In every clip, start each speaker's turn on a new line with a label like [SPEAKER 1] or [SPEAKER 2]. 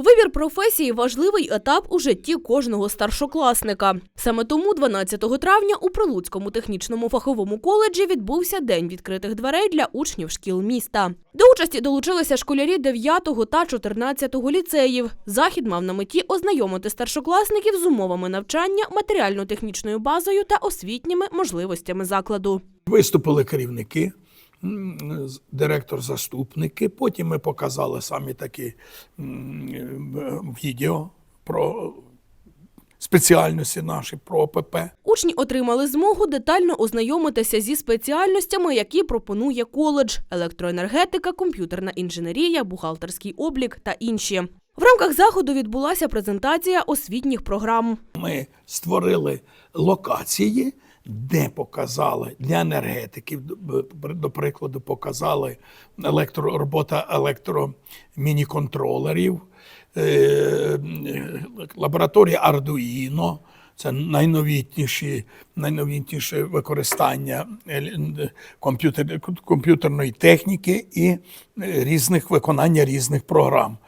[SPEAKER 1] Вибір професії важливий етап у житті кожного старшокласника. Саме тому 12 травня у Прилуцькому технічному фаховому коледжі відбувся день відкритих дверей для учнів шкіл міста. До участі долучилися школярі 9 та 14 ліцеїв. Захід мав на меті ознайомити старшокласників з умовами навчання, матеріально-технічною базою та освітніми можливостями закладу.
[SPEAKER 2] Виступили керівники, директор-заступники. Потім ми показали самі такі е, відео про спеціальності наші, про ОПП.
[SPEAKER 1] Учні отримали змогу детально ознайомитися зі спеціальностями, які пропонує коледж: електроенергетика, комп'ютерна інженерія, бухгалтерський облік та інші. В рамках заходу відбулася презентація освітніх програм.
[SPEAKER 2] Ми створили локації, де показали для енергетиків, до- прикладу, показали електро, робота електромініконтролерів, е, лабораторія Arduino, це найновітніші, найновітніше використання е, комп'ютер, комп'ютерної техніки і е, різних виконання різних програм.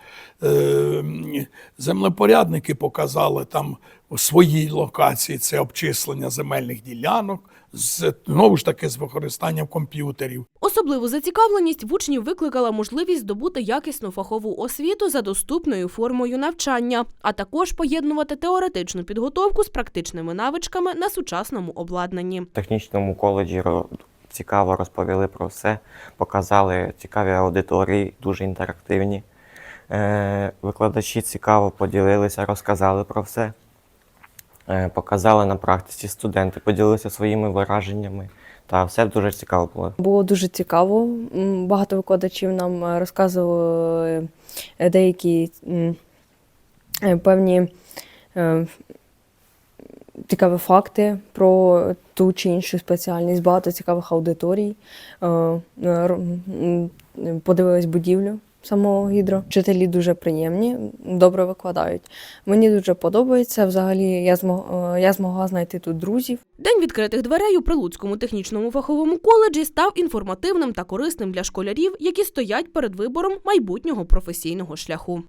[SPEAKER 2] Е, Землепорядники показали там у своїй локації це обчислення земельних ділянок, з, знову ж таки з використанням комп'ютерів.
[SPEAKER 1] Особливу зацікавленість в учнів викликала можливість здобути якісну фахову освіту за доступною формою навчання, а також поєднувати теоретичну підготовку з практичними навичками на сучасному обладнанні.
[SPEAKER 3] В технічному коледжі цікаво розповіли про все, показали цікаві аудиторії, дуже інтерактивні. Е, Викладачі цікаво поділилися, розказали про все. Е, Показали на практиці студенти, поділилися своїми враженнями. Та все дуже цікаво було.
[SPEAKER 4] Було дуже цікаво. Багато викладачів нам е, розказували деякі певні цікаві факти про ту чи іншу спеціальність, багато цікавих аудиторій. Подивились будівлю самого гідро. Вчителі дуже приємні, добре викладають. Мені дуже подобається. Взагалі, я змогла, я змогла знайти тут друзів.
[SPEAKER 1] День відкритих дверей у Прилуцькому технічному фаховому коледжі став інформативним та корисним для школярів, які стоять перед вибором майбутнього професійного шляху.